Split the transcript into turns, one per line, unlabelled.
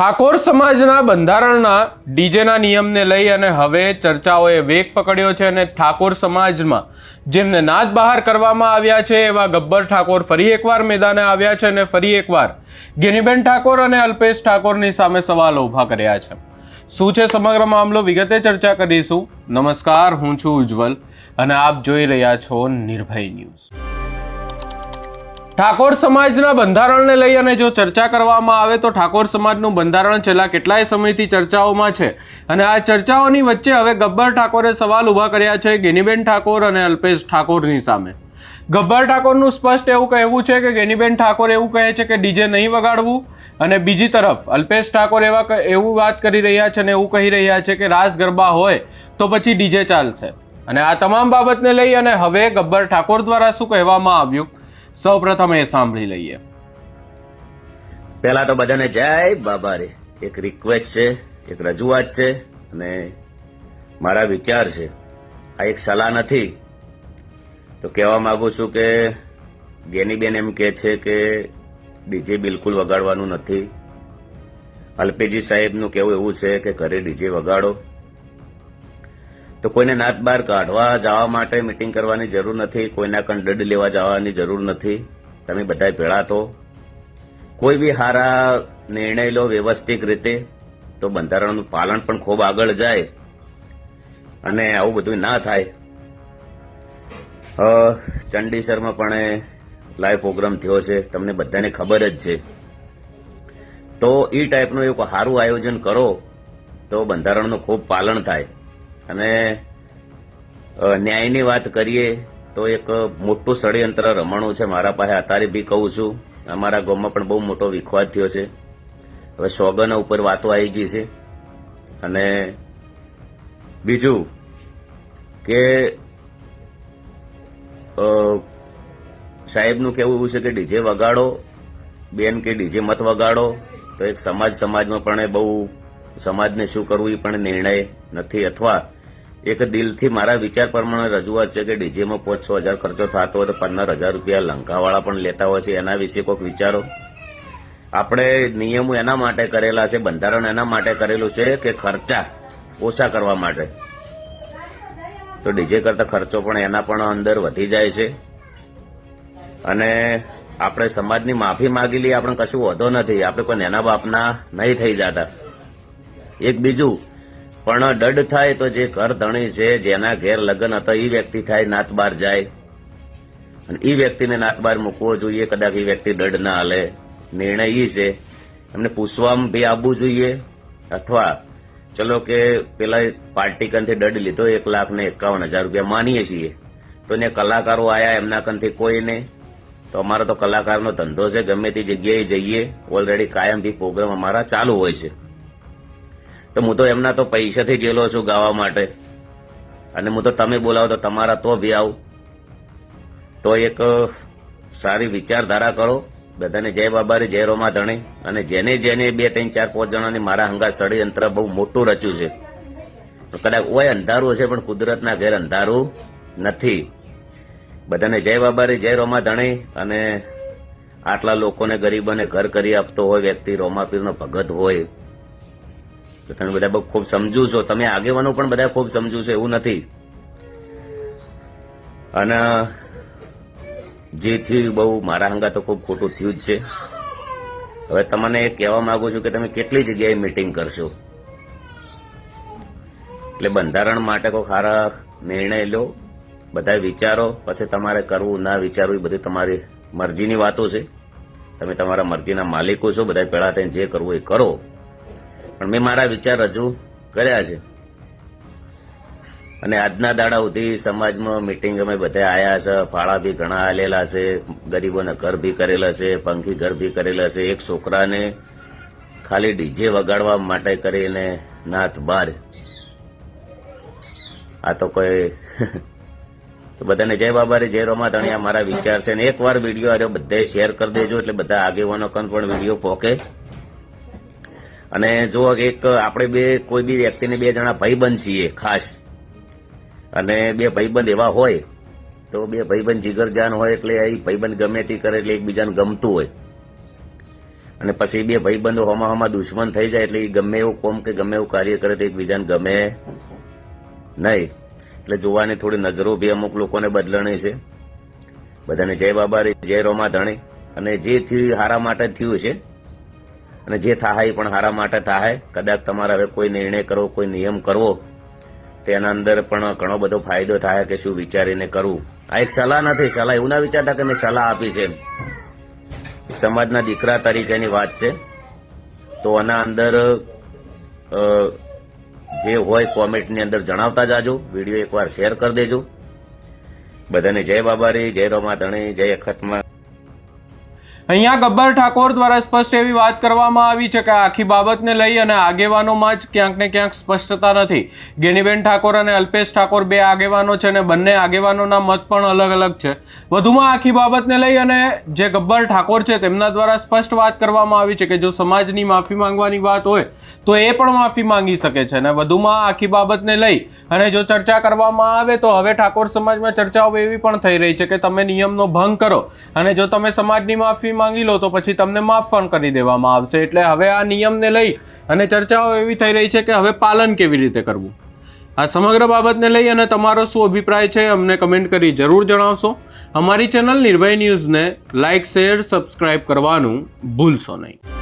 ઠાકોર સમાજના બંધારણના ડીજેના નિયમને લઈ અને હવે ચર્ચાઓએ વેગ પકડ્યો છે અને ઠાકોર સમાજમાં જેમને નાદ બહાર કરવામાં આવ્યા છે, એવા ગબ્બર ઠાકોર ફરી એકવાર મેદાને આવ્યા છે અને ફરી એકવાર ગિનીબેન ઠાકોર અને અલ્પેશ ઠાકોરની સામે સવાલો ઊભા કર્યા છે. શું છે સમગ્ર મામલો? વિગતે ચર્ચા કરીશું. નમસ્કાર, હું છું ઉજ્જવલ અને આપ જોઈ રહ્યા છો નિર્ભય ન્યૂઝ. ઠાકોર સમાજના બંધારણને લઈ અને જો ચર્ચા કરવામાં આવે તો ઠાકોર સમાજનું બંધારણ છેલ્લા કેટલાય સમયથી ચર્ચાઓમાં છે. અને આ ચર્ચાઓની વચ્ચે હવે ગબ્બર ઠાકોરે સવાલ ઊભા કર્યા છે ગેનીબેન ઠાકોર અને અલ્પેશ ઠાકોરની સામે. ગબ્બર ઠાકોરનું સ્પષ્ટ એવું કહેવું છે કે ગેનીબેન ઠાકોર એવું કહે છે કે ડીજે નહીં વગાડવું. અને બીજી તરફ, અલ્પેશ ઠાકોર એવા એવું વાત કરી રહ્યા છે અને એવું કહી રહ્યા છે કે રાસ ગરબા હોય તો પછી ડીજે ચાલશે. અને આ તમામ બાબતને લઈ અને હવે ગબ્બર ઠાકોર દ્વારા શું કહેવામાં આવ્યું? સૌ પ્રથમ એ સાંભળી લઈએ.
પહેલા તો બધાને જય બાબા રે. એક રિક્વેસ્ટ છે, એક રજૂઆત છે અને મારા વિચાર છે. આ એક સલાહ નથી. તો કહેવા માંગુ છું કે ગેનીબેન એમ કે છે કે ડીજે બિલકુલ વગાડવાનું નથી. અલ્પેજી સાહેબનું કેવું એવું છે કે ઘરે ડીજે વગાડો. તો કોઈને નાત બહાર કાઢવા જવા માટે મિટિંગ કરવાની જરૂર નથી, કોઈના કણ દંડ લેવા જવાની જરૂર નથી. તમે બધા ભેળા તો. કોઈ બી સારા નિર્ણય લો વ્યવસ્થિત રીતે, તો બંધારણનું પાલન પણ ખૂબ આગળ જાય. અને આવું બધું ના થાય. ચંડીસરમાં પણ લાઈવ પ્રોગ્રામ થયો છે, તમને બધાને ખબર જ છે. તો એ ટાઈપનું એક સારું આયોજન કરો, તો બંધારણનું ખૂબ પાલન થાય. અને ન્યાયની વાત કરીએ તો એક મોટું ષડયંત્ર રમણું છે મારા પાસે. અત્યારે બી કહું છું. અમારા ગામમાં પણ બહુ મોટો વિખવાદ થયો છે. હવે સોગન ઉપર વાતો આવી ગઈ છે. અને બીજું કે સાહેબનું કેવું એવું છે કે ડીજે વગાડો, બેન કે ડીજે મત વગાડો, તો એક સમાજ સમાજમાં પણ બહુ, સમાજને શું કરવું એ પણ નિર્ણય નથી. અથવા એક દિલથી મારા વિચાર પ્રમાણે રજૂઆત છે કે ડીજેમાં પાંચ છ હજાર ખર્ચો થતો હોય તો પંદર હજાર રૂપિયા લંકાવાળા પણ લેતા હોય છે. એના વિશે કોઈક વિચારો? આપણે નિયમો એના માટે કરેલા છે, બંધારણ એના માટે કરેલું છે કે ખર્ચા ઓછા કરવા માટે. તો ડીજે કરતા ખર્ચો પણ એના પણ અંદર વધી જાય છે. અને આપણે સમાજની માફી માગી લઈએ આપણે કશું વધો નથી. આપણે કોઈ નેના બાપના નહીં થઈ જતા. એક બીજું પણ દડ થાય તો જે ઘર ધણી છે, જેના ઘેર લગ્ન હતા એ વ્યક્તિ થાય નાતબાર જાય. અને એ વ્યક્તિને નાતબાર મૂકવો જોઈએ, કદાચ એ વ્યક્તિ દડ ના હાલે. નિર્ણય એ છે. એમને પૂછવામાં બી આવવું જોઈએ. અથવા, ચલો કે પેલા પાર્ટી કંથી દડ લીધો, એક લાખ ને એકાવન હજાર રૂપિયા માનીએ છીએ. તો ને કલાકારો આયા એમના કંથી કોઈ નહીં તો અમારો તો કલાકારનો ધંધો છે, ગમે તે જગ્યાએ જઈએ. ઓલરેડી કાયમ બી પ્રોગ્રામ અમારા ચાલુ હોય છે. તો હું તો એમના તો પૈસાથી ગયેલો છું ગાવા માટે. અને હું તો તમે બોલાવો તો તમારા તો બી આવું. તો એક સારી વિચારધારા કરો. બધાને જય બાબારી, જય રોમા ધણી અને જેને જેને બે, ત્રણ, ચાર, પાંચ જણાની મારા હંગા ષડયંત્ર બહુ મોટું રચ્યું છે. કદાચ ઓય અંધારું હશે, પણ કુદરતના ઘેર અંધારું નથી. બધાને જય બાબારી, જય રોમા ધણી અને આટલા લોકોને ગરીબોને ઘર કરી આપતો હોય વ્યક્તિ, રોમાપીરનો ભગત હોય. તો તમે બધા બહુ ખૂબ સમજુ છો. તમે આગેવાનો પણ બધા ખૂબ સમજુ છો, એવું નથી. અને જેથી બહુ મારા હંગા તો ખૂબ ખોટું થયું જ છે. હવે તમને એ કહેવા માંગુ છું કે તમે કેટલી જગ્યાએ મીટિંગ કરશો? એટલે બંધારણ માટે કોઈ સારા નિર્ણય લો, બધા વિચારો, પછી તમારે કરવું, ના વિચારવું, એ બધી તમારી મરજીની વાતો છે. તમે તમારા મરજીના માલિકો છો બધા પહેલા થઈને જે કરવું એ કરો. પણ મેં મારા વિચાર રજૂ કર્યા છે. અને આજના દાડા સુધી સમાજમાં મિટિંગ અમે બધા આયા છે. ફાળા બી ઘણા આલેલા છે. ગરીબોને ઘર બી કરેલા છે. પંખી ઘર બી કરેલા છે. એક છોકરાને ખાલી ડીજે વગાડવા માટે કરીને નાથ બાર. આ તો કોઈ તો બધાને જય બાબારે, જય રોમા ધણિયા મારા વિચાર છે. ને એકવાર વીડિયો આવ્યો બધે શેર કરી દેજો એટલે બધા આગેવાનો કન પણ વીડિયો પોકે. અને જો એક આપણે બે, કોઈ બી વ્યક્તિને બે જણા ભાઈબંધ છીએ, ખાસ. અને બે ભાઈબંધ એવા હોય, તો બે ભાઈબંધ જીગરજાન હોય એટલે એ ભાઈબંધ ગમે તે કરે એટલે એકબીજાને ગમતું હોય. અને પછી બે ભાઈબંધો હોમાં હોમાં દુશ્મન થઈ જાય એટલે એ ગમે એવું કોમ કે ગમે એવું કાર્ય કરે તો એકબીજાને ગમે નહીં. એટલે જોવાની થોડી નજરો બી અમુક લોકોને બદલણી છે. બધાને જય બાબા રે, જય રોમા ધણી. અને જે થયું હારા માટે થયું છે અને જે થાય પણ હારા માટે થાય. કદાચ તમારે હવે કોઈ નિર્ણય કરવો, કોઈ નિયમ કરવો, તેના અંદર પણ ઘણો બધો ફાયદો થાય કે શું વિચારીને કરવું. આ એક સલાહ નથી, સલાહ એવું ના વિચારતા કે મેં સલાહ આપી છે. સમાજના દીકરા તરીકેની વાત છે. તો આના અંદર જે હોય કોમેન્ટની અંદર જણાવતા જાજો. વીડિયો એકવાર શેર કરી દેજો. બધાને જય બાબારી, જય રોમા ધણી જય અખતમાં.
અહીંયા ગબ્બર ઠાકોર દ્વારા સ્પષ્ટ એવી વાત કરવામાં આવી છે કે આખી બાબતને લઈ અને આગેવાનોમાં જ ક્યાંક ને ક્યાંક સ્પષ્ટતા નથી. ગેનીબેન ઠાકોર અને અલ્પેશ ઠાકોર બે આગેવાનો છે અને બંને આગેવાનોના મત પણ અલગ અલગ છે. વધુમાં આખી બાબતને લઈ અને જે ગબ્બર ઠાકોર છે તેમના દ્વારા સ્પષ્ટ વાત કરવામાં આવી છે કે જો સમાજની માફી માંગવાની વાત હોય, તો એ પણ માફી માંગી શકે છે. અને વધુમાં આખી બાબતને લઈ અને જો ચર્ચા કરવામાં આવે, તો હવે ઠાકોર સમાજમાં ચર્ચાઓ એવી પણ થઈ રહી છે કે તમે નિયમનો ભંગ કરો અને જો તમે સમાજની માફી માંગી લો તો પછી તમને માફ પણ કરી દેવામાં આવશે. એટલે હવે આ નિયમને લઈ અને ચર્ચાઓ એવી થઈ રહી છે કે હવે પાલન કેવી રીતે કરવું? આ સમગ્ર બાબતને લઈ અને તમારો શું અભિપ્રાય છે અમને કમેન્ટ કરી જરૂર જણાવશો. અમારી ચેનલ નિર્ભય ન્યૂઝને લાઇક શેર, સબસ્ક્રાઇબ કરવાનું ભૂલશો નહીં.